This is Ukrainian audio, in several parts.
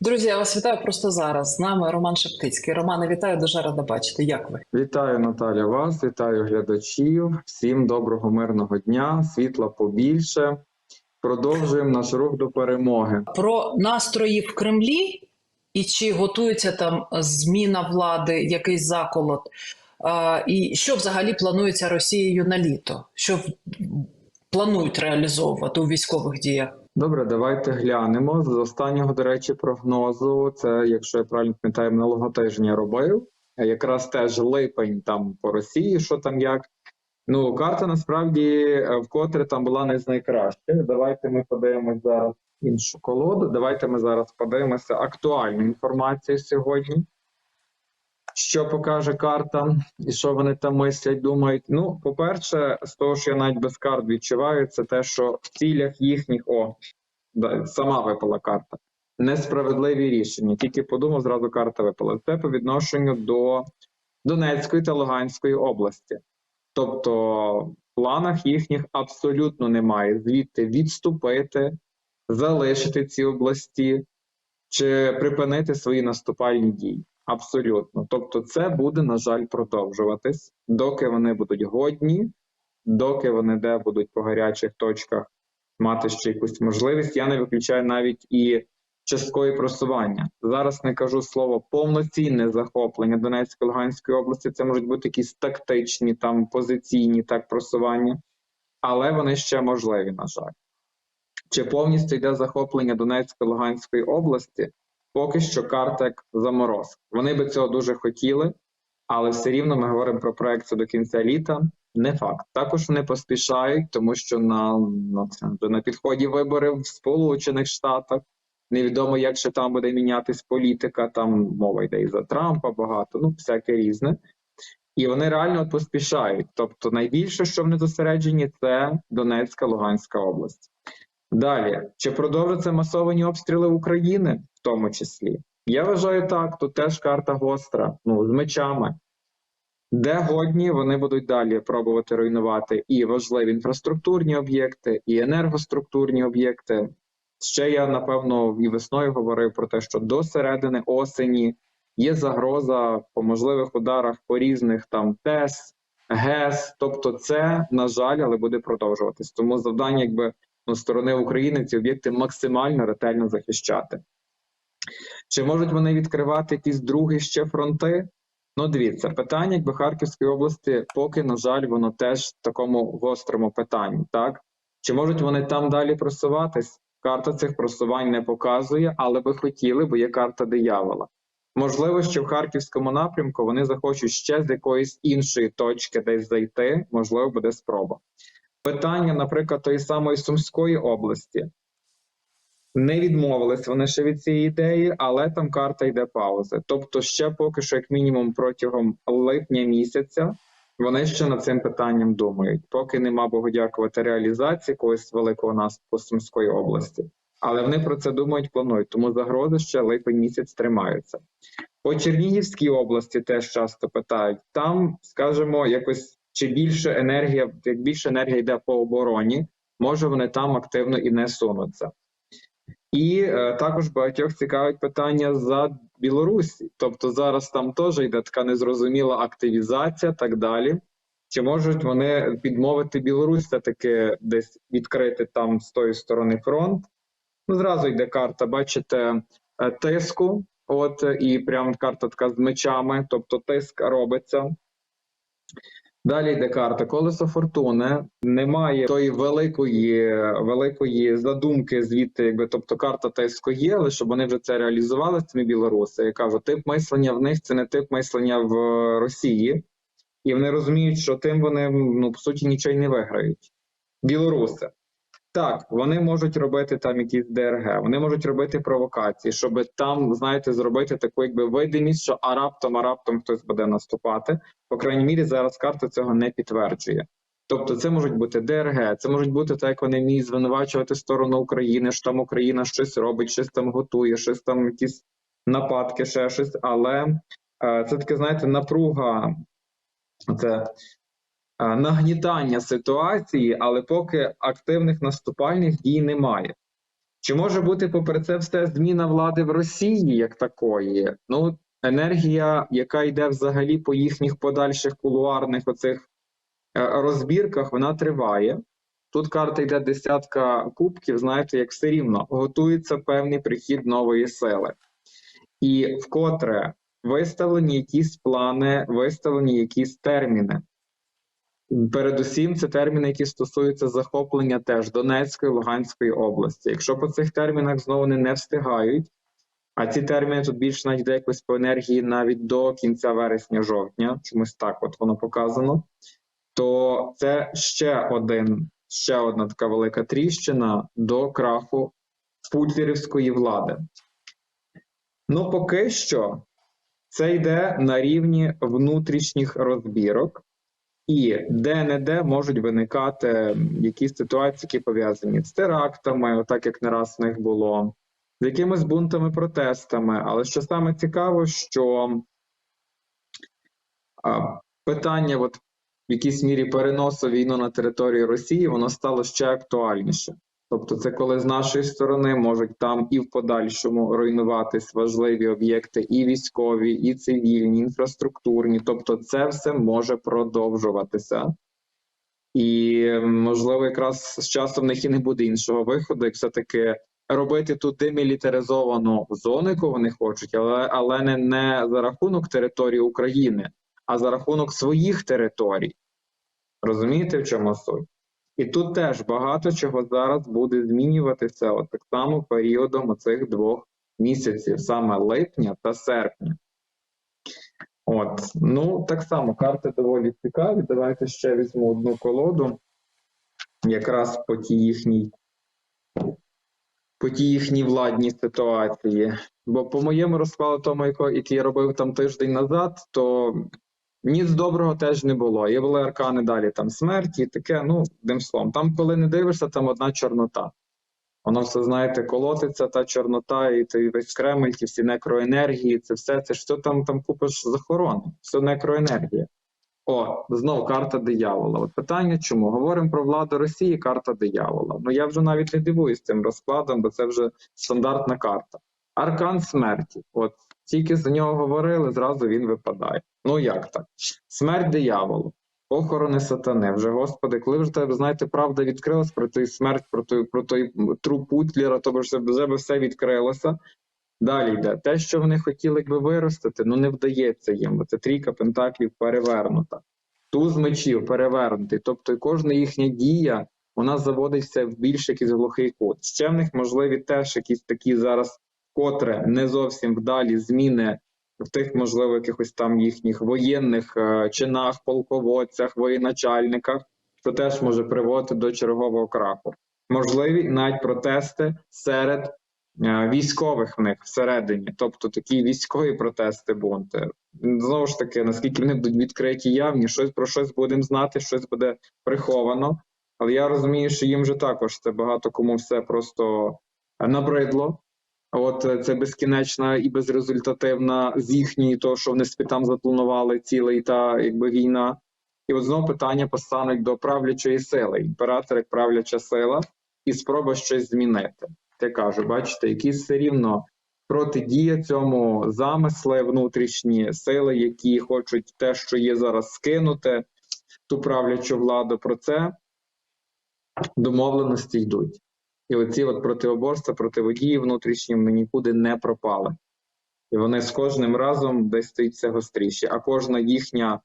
Друзі, я вас вітаю просто зараз. З нами Роман Шептицький. Романе, вітаю, дуже рада бачити. Як ви? Вітаю Наталя вас, вітаю глядачів. Всім доброго мирного дня, світла побільше. Продовжуємо наш рух до перемоги. Про настрої в Кремлі і чи готується там зміна влади, якийсь заколот? А, і що взагалі планується Росією на літо? Що планують реалізовувати у військових діях? Добре, давайте глянемо. З останнього, до речі, прогнозу. Це, якщо я правильно пам'ятаю, минулого тижня робив. Е, Якраз теж липень там по Росії, що там як. Ну, карта насправді е, вкотре там була не з найкращих. Давайте ми подивимось зараз іншу колоду. Давайте ми зараз подивимося актуальну інформацію сьогодні. Що покаже карта, і що вони там мислять, думають. Ну, по-перше, з того, що я навіть без карт відчуваю, це те, що в цілях їхніх о, сама випала карта. Несправедливі рішення. Тільки подумав, зразу карта випала. Це по відношенню до Донецької та Луганської області. Тобто, в планах їхніх абсолютно немає звідти відступити, залишити ці області чи припинити свої наступальні дії. Абсолютно. Тобто, це буде, на жаль, продовжуватись, доки вони будуть годні, доки вони де будуть по гарячих точках мати ще якусь можливість. Я не виключаю навіть і часткові просування. Зараз не кажу слово повноцінне захоплення Донецької Луганської області. Це можуть бути якісь тактичні, там позиційні так просування, але вони ще можливі, на жаль. Чи повністю йде захоплення Донецької Луганської області? Поки що карта як заморозка. Вони би цього дуже хотіли, але все рівно ми говоримо про проекцію до кінця літа. Не факт. Також вони поспішають, тому що на, на, на підході вибори в Сполучених Штатах. Невідомо, як ще там буде мінятись політика. Там мова йде і за Трампа багато, ну всяке різне. І вони реально поспішають. Тобто, найбільше, що вони зосереджені, це Донецька, Луганська область. Далі, чи продовжаться масовані обстріли України, в тому числі? Я вважаю так, тут теж карта гостра, ну, з мечами. Де годні вони будуть далі пробувати руйнувати і важливі інфраструктурні об'єкти, і енергоструктурні об'єкти. Ще я напевно і весною говорив про те, що до середини осені є загроза по можливих ударах по різних там ТЕС, ГЕС. Тобто, це на жаль, але буде продовжуватись. Тому завдання, якби сторони України ці об'єкти максимально ретельно захищати. Чи можуть вони відкривати якісь другі ще фронти? Ну, дивіться, питання якби Харківської області, поки, на жаль, воно теж в такому гострому питанні. Так чи можуть вони там далі просуватись? Карта цих просувань не показує, але би хотіли, бо є карта диявола. Можливо, що в харківському напрямку вони захочуть ще з якоїсь іншої точки десь зайти, можливо, буде спроба. Питання, наприклад, тої самої Сумської області. Не відмовились вони ще від цієї ідеї, але там карта йде паузи. Тобто, ще поки що, як мінімум, протягом липня місяця, вони ще над цим питанням думають. Поки нема Богу дякувати реалізації якогось великого наступу Сумської області. Але вони про це думають, планують. Тому загрози ще липень місяць тримаються. По Чернігівській області теж часто питають. Там, скажімо, якось чи більше енергія, як більше енергія йде по обороні, може вони там активно і не сунуться. І е, також багатьох цікавить питання за Білорусі. Тобто зараз там теж йде така незрозуміла активізація, так далі. Чи можуть вони підмовити Білорусь все-таки десь відкрити там з тої сторони фронт? Ну, зразу йде карта, бачите, е, тиску. От і прям карта така з мечами, тобто тиск робиться. Далі йде карта колесо фортуни. Немає тої великої великої задумки звідти, якби тобто карта є, але щоб вони вже це реалізували, Цими білоруси. Я кажу, тип мислення в них це не тип мислення в Росії, і вони розуміють, що тим вони ну по суті нічого й не виграють. Білоруси. Так, вони можуть робити там якісь ДРГ, вони можуть робити провокації, щоб там, знаєте, зробити таку якби видимість, що а раптом, а раптом хтось буде наступати. По крайній мірі, зараз карта цього не підтверджує. Тобто, це можуть бути ДРГ, це можуть бути так, як вони вміють звинувачувати сторону України, що там Україна щось робить, щось там готує, щось там якісь нападки, ще щось. Але е, це таке, знаєте, напруга. Це нагнітання ситуації, але поки активних наступальних дій немає. Чи може бути, попри це все, зміна влади в Росії як такої? Ну, енергія, яка йде взагалі по їхніх подальших кулуарних оцих е, розбірках, вона триває. Тут карта йде десятка кубків, знаєте, як все рівно, готується певний прихід нової сили. І вкотре виставлені якісь плани, виставлені якісь терміни. Передусім, це терміни, які стосуються захоплення теж Донецької, Луганської області. Якщо по цих термінах знову вони не встигають, а ці терміни тут більше навіть якось по енергії навіть до кінця вересня-жовтня, чомусь так от воно показано, то це ще один, ще одна така велика тріщина до краху путлерівської влади. Ну, поки що це йде на рівні внутрішніх розбірок. І де-не-де можуть виникати якісь ситуації, які пов'язані з терактами, отак як не раз в них було, з якимись бунтами, протестами. Але що саме цікаво, що питання, от в якійсь мірі переносу війну на територію Росії, воно стало ще актуальніше. Тобто, це коли з нашої сторони можуть там і в подальшому руйнуватись важливі об'єкти, і військові, і цивільні, інфраструктурні. Тобто, це все може продовжуватися. І можливо, якраз з часом в них і не буде іншого виходу, як все-таки робити ту демілітаризовану зону, яку вони хочуть, але, але не, не за рахунок території України, а за рахунок своїх територій. Розумієте, в чому суть? І тут теж багато чого зараз буде змінюватися, от так само періодом оцих двох місяців, саме липня та серпня. От, ну так само карти доволі цікаві. Давайте ще візьму одну колоду, якраз по тій їхній, по тій їхній владній ситуації. Бо по моєму розкладу, тому, який я робив там тиждень назад, то ніц доброго теж не було. Є були аркани далі там смерті, і таке, ну, одним словом. Там, коли не дивишся, там одна чорнота. Воно все, знаєте, колотиться, та чорнота, і той весь Кремль, ті всі некроенергії, це все, це що там там купиш захорони, все некроенергія. О, знову карта диявола. От питання чому? Говоримо про владу Росії, карта диявола. Ну я вже навіть не дивуюсь цим розкладом, бо це вже стандартна карта. Аркан смерті. От тільки за нього говорили, зразу він випадає. Ну як так? Смерть дияволу, похорони сатани. Вже господи, коли вже тебе, знаєте, правда відкрилась про той смерть, про той, про той труп Путлера, то вже, все відкрилося. Далі йде те, що вони хотіли би виростити, ну не вдається їм, це трійка пентаклів перевернута. Туз мечів перевернутий. Тобто кожна їхня дія вона заводиться в більш якийсь глухий кут. Ще в них можливі теж якісь такі зараз, котре не зовсім вдалі зміни в тих, можливо, якихось там їхніх воєнних е, чинах, полководцях, воєначальниках, що теж може приводити до чергового краху. Можливі навіть протести серед е, військових в них всередині, тобто такі військові протести, бунти. Знову ж таки, наскільки вони будуть відкриті явні, щось про щось будемо знати, щось буде приховано. Але я розумію, що їм вже також це багато кому все просто набридло. От е, це безкінечна і безрезультативна з їхньої, того, що вони собі запланували цілий та якби війна. І от знову питання постануть до правлячої сили. Імператор як правляча сила, і спроба щось змінити. Я кажу, бачите, якісь все рівно протидія цьому замисли внутрішні сили, які хочуть те, що є зараз, скинути ту правлячу владу. Про це домовленості йдуть. І оці от протиоборства, противодії внутрішні вони нікуди не пропали. І вони з кожним разом десь стають все гостріші. А кожна їхня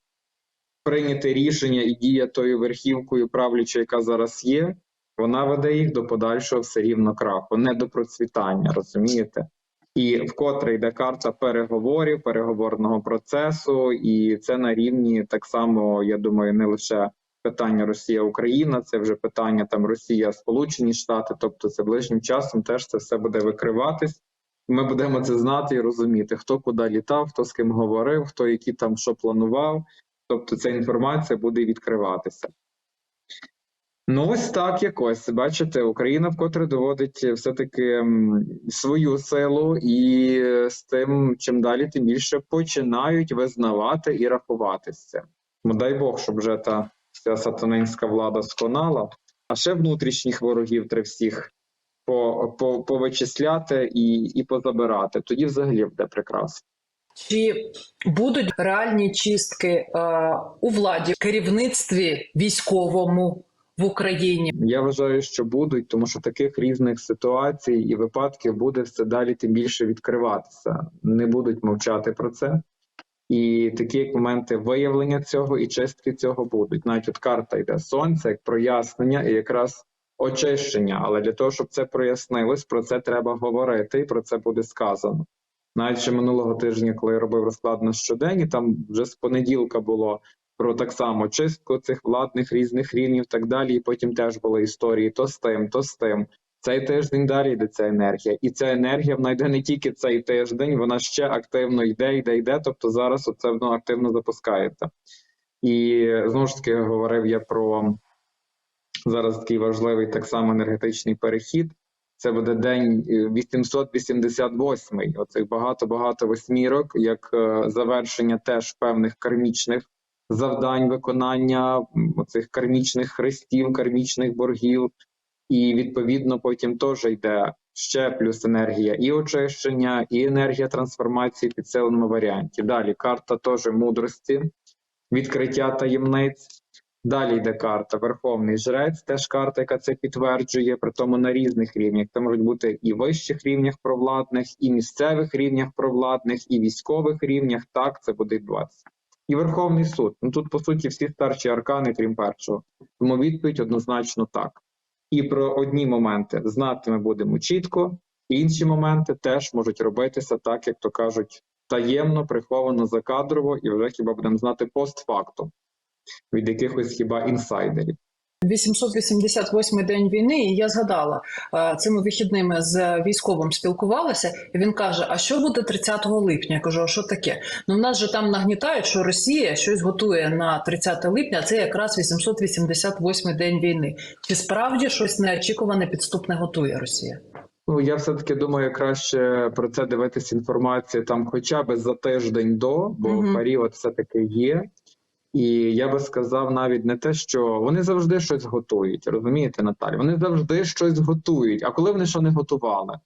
прийняте рішення і дія тою верхівкою правлячою, яка зараз є, вона веде їх до подальшого все рівно краху, не до процвітання, розумієте? І вкотре йде карта переговорів, переговорного процесу, і це на рівні так само, я думаю, не лише питання Росія-Україна, це вже питання там Росія, Сполучені Штати. Тобто, це ближнім часом теж це все буде викриватись. Ми будемо це знати і розуміти, хто куди літав, хто з ким говорив, хто які там що планував. Тобто, ця інформація буде відкриватися. Ну, ось так якось. Бачите, Україна вкотре доводить все-таки свою силу, і з тим, чим далі, тим більше починають визнавати і рахуватися. Ну, дай Бог, щоб вже та вся сатанинська влада сконала, а ще внутрішніх ворогів треба всіх по, по, повичисляти і, і позабирати. Тоді взагалі буде прекрасно. Чи будуть реальні чистки е, у владі, керівництві військовому в Україні? Я вважаю, що будуть, тому що таких різних ситуацій і випадків буде все далі тим більше відкриватися. Не будуть мовчати про це. І такі як моменти виявлення цього і чистки цього будуть. Навіть от карта йде сонце, як прояснення і якраз очищення. Але для того, щоб це прояснилось, про це треба говорити, і про це буде сказано. Навіть ще минулого тижня, коли я робив розклад на щоденні, там вже з понеділка було про так само чистку цих владних різних рівнів, так далі. І потім теж були історії то з тим, то з тим. Цей тиждень далі йде ця енергія, і ця енергія вона йде не тільки цей тиждень, вона ще активно йде, йде, йде. Тобто зараз оце воно активно запускається. І знову ж таки говорив я про зараз такий важливий так само енергетичний перехід. Це буде день е, 888, оцих багато-багато восьмірок, як е, завершення теж певних кармічних завдань виконання оцих кармічних хрестів, кармічних боргів, і відповідно потім теж йде ще плюс енергія і очищення, і енергія трансформації в підсиленому варіанті. Далі карта теж мудрості, відкриття таємниць. Далі йде карта Верховний Жрець, теж карта, яка це підтверджує, при тому на різних рівнях. Це можуть бути і вищих рівнях провладних, і місцевих рівнях провладних, і військових рівнях. Так, це буде відбуватися. І Верховний суд. Ну тут, по суті, всі старші аркани, крім першого. Тому відповідь однозначно так. І про одні моменти знати ми будемо чітко, інші моменти теж можуть робитися так, як то кажуть, таємно, приховано закадрово, і вже хіба будемо знати постфактум від якихось хіба інсайдерів. 888 день війни, і я згадала е, цими вихідними з військовим спілкувалася, і він каже: А що буде 30 липня? Я кажу, а що таке? Ну в нас же там нагнітають, що Росія щось готує на 30 липня. а Це якраз 888 день війни. Чи справді щось неочікуване підступне готує Росія? Ну я все таки думаю, краще про це дивитися інформацію там, хоча б за тиждень до, бо Мгм. період все таки є. І я би сказав навіть не те, що вони завжди щось готують. Розумієте, Наталі? Вони завжди щось готують. А коли вони що не готували?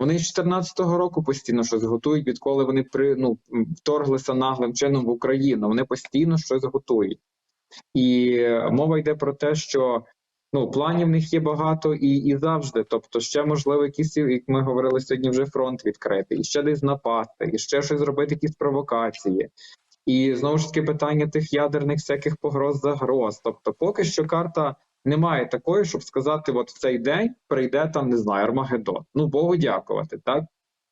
Вони з 14-го року постійно щось готують, відколи вони при ну вторглися наглим чином в Україну. Вони постійно щось готують. І мова йде про те, що ну планів в них є багато і, і завжди. Тобто, ще можливо, якісь, як ми говорили сьогодні, вже фронт відкрити, і ще десь напасти, і ще щось зробити, якісь провокації. І знову ж таки питання тих ядерних всяких погроз загроз. Тобто, поки що карта немає такої, щоб сказати, от в цей день прийде там, не знаю, Армагеддон. Ну Богу дякувати, так?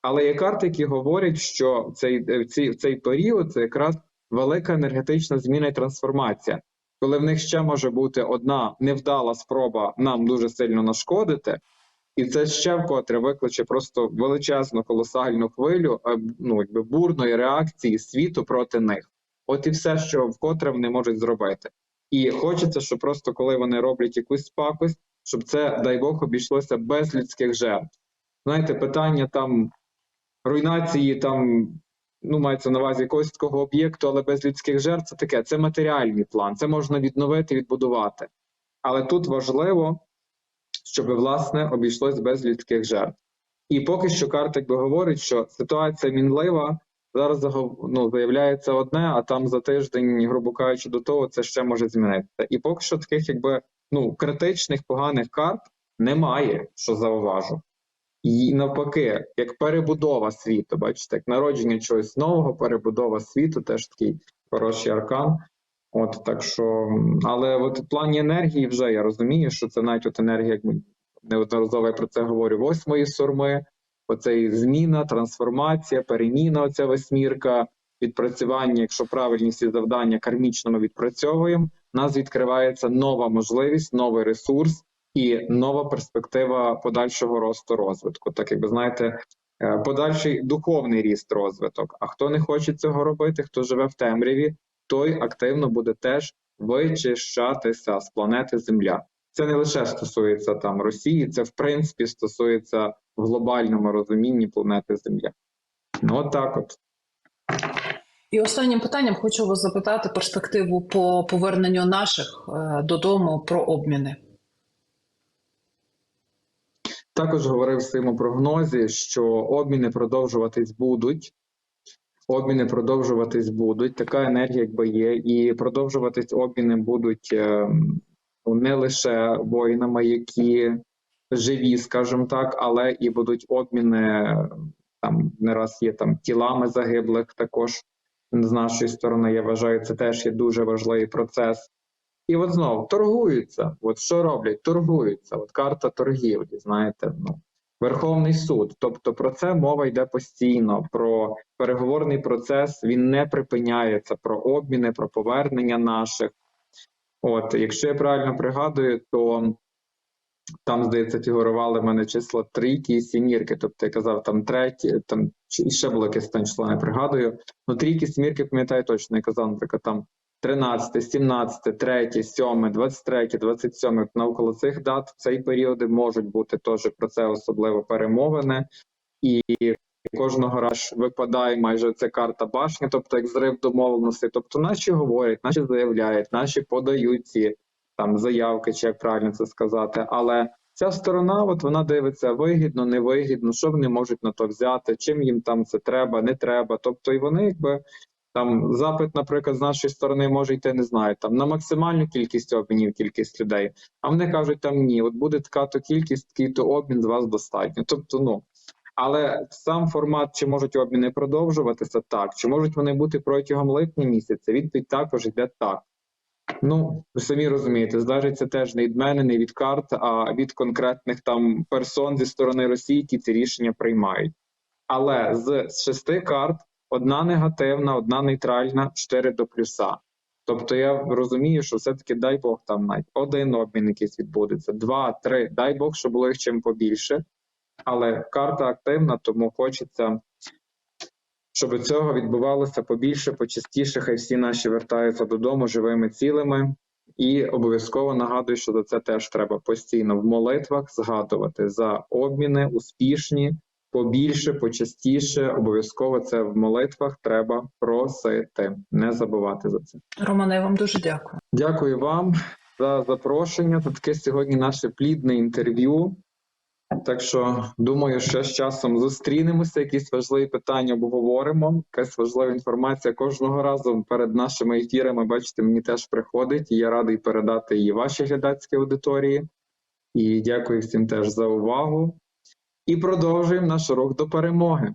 Але є карти, які говорять, що в цей, в цей, в цей період це якраз велика енергетична зміна і трансформація, коли в них ще може бути одна невдала спроба нам дуже сильно нашкодити, і це ще вкотре викличе просто величезну колосальну хвилю, е, ну якби бурної реакції світу проти них. От і все, що вкотре вони можуть зробити. І хочеться, щоб просто коли вони роблять якусь пакость, щоб це, дай Бог, обійшлося без людських жертв. Знаєте, питання там руйнації, там ну мається на увазі якогось такого об'єкту, але без людських жертв це таке. Це матеріальний план, це можна відновити, відбудувати. Але тут важливо, щоб власне обійшлось без людських жертв. І поки що карта якби говорить, що ситуація мінлива. Зараз ну, заявляється одне, а там за тиждень, грубо кажучи, до того це ще може змінитися. І поки що таких, якби ну критичних поганих карт немає, що зауважу. І навпаки, як перебудова світу, бачите, як народження чогось нового, перебудова світу, теж такий хороший аркан. От так що, але от в плані енергії вже я розумію, що це навіть от енергія, як ми неодноразово я про це говорю, восьмої сурми, оцей зміна, трансформація, переміна, оця восьмірка, відпрацювання, якщо правильні всі завдання кармічно ми відпрацьовуємо, у нас відкривається нова можливість, новий ресурс і нова перспектива подальшого росту розвитку. Так як ви знаєте, е, подальший духовний ріст розвиток. А хто не хоче цього робити, хто живе в темряві, той активно буде теж вичищатися з планети Земля. Це не лише стосується там Росії, це в принципі стосується в глобальному розумінні планети Земля. Ну от так от. І останнім питанням хочу вас запитати перспективу по поверненню наших е, додому про обміни. Також говорив в своєму прогнозі, що обміни продовжуватись будуть. Обміни продовжуватись будуть. Така енергія, якби є, і продовжуватись обміни будуть е, ну, не лише воїнами, які живі, скажімо так, але і будуть обміни там не раз є там тілами загиблих. Також з нашої сторони, я вважаю, це теж є дуже важливий процес. І от знову торгуються. От що роблять? Торгуються. От карта торгівлі, знаєте, ну Верховний суд. Тобто про це мова йде постійно. Про переговорний процес він не припиняється. Про обміни, про повернення наших. От, якщо я правильно пригадую, то там, здається, фігурували в мене числа трійки і сімірки. Тобто я казав, там треті, там і ще було якесь там число, не пригадую. Ну, трійки, сімірки, пам'ятаю точно, я казав, наприклад, там 13, 17, 3, 7, 23, 27, навколо цих дат в цей періоди можуть бути теж про це особливо перемовини. І кожного разу випадає майже ця карта башні, тобто як зрив домовленостей. Тобто наші говорять, наші заявляють, наші подають ці там заявки, чи як правильно це сказати. Але ця сторона, от вона дивиться вигідно, невигідно, що вони можуть на то взяти, чим їм там це треба, не треба. Тобто, і вони якби там запит, наприклад, з нашої сторони може йти, не знаю, там на максимальну кількість обмінів, кількість людей. А вони кажуть, там ні, от буде така то кількість, такий то обмін з вас достатньо. Тобто, ну. Але сам формат, чи можуть обміни продовжуватися, так. Чи можуть вони бути протягом липня місяця? Відповідь також йде так. Ну, ви самі розумієте, це теж не від мене, не від карт, а від конкретних там персон зі сторони Росії, які ці рішення приймають. Але з шести карт одна негативна, одна нейтральна, чотири до плюса. Тобто я розумію, що все-таки дай Бог там навіть один обмін якийсь відбудеться, два, три. Дай Бог, щоб було їх чим побільше. Але карта активна, тому хочеться, щоб цього відбувалося побільше, почастіше. Хай всі наші вертаються додому живими, цілими. І обов'язково нагадую, що за це теж треба постійно в молитвах згадувати за обміни успішні, побільше, почастіше. Обов'язково це в молитвах треба просити. Не забувати за це. Романе, я вам дуже дякую. Дякую вам за запрошення. Це таке сьогодні наше плідне інтерв'ю. Так що думаю, що з часом зустрінемося, якісь важливі питання обговоримо. Якась важлива інформація кожного разу перед нашими ефірами. Бачите, мені теж приходить, і я радий передати її вашій глядацькій аудиторії. І дякую всім теж за увагу. І продовжуємо наш рух до перемоги.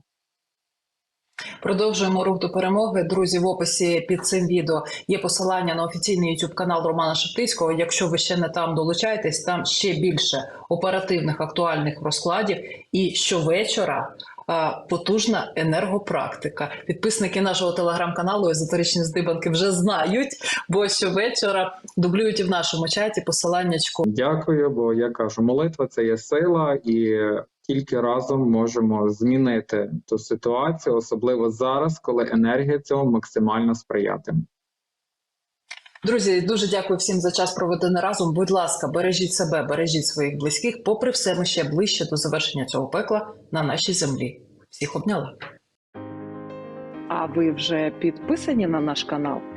Продовжуємо рух до перемоги. Друзі, в описі під цим відео є посилання на офіційний YouTube канал Романа Шептицького. Якщо ви ще не там долучаєтесь, там ще більше оперативних актуальних розкладів. І щовечора а, потужна енергопрактика. Підписники нашого телеграм-каналу Езотеричні здибанки вже знають, бо щовечора дублюють і в нашому чаті посиланнячку. Дякую, бо я кажу, молитва це є сила, і тільки разом можемо змінити ту ситуацію, особливо зараз, коли енергія цього максимально сприятиме. Друзі, дуже дякую всім за час проведений разом. Будь ласка, бережіть себе, бережіть своїх близьких. Попри все, ми ще ближче до завершення цього пекла на нашій землі. Всіх обняла. А ви вже підписані на наш канал?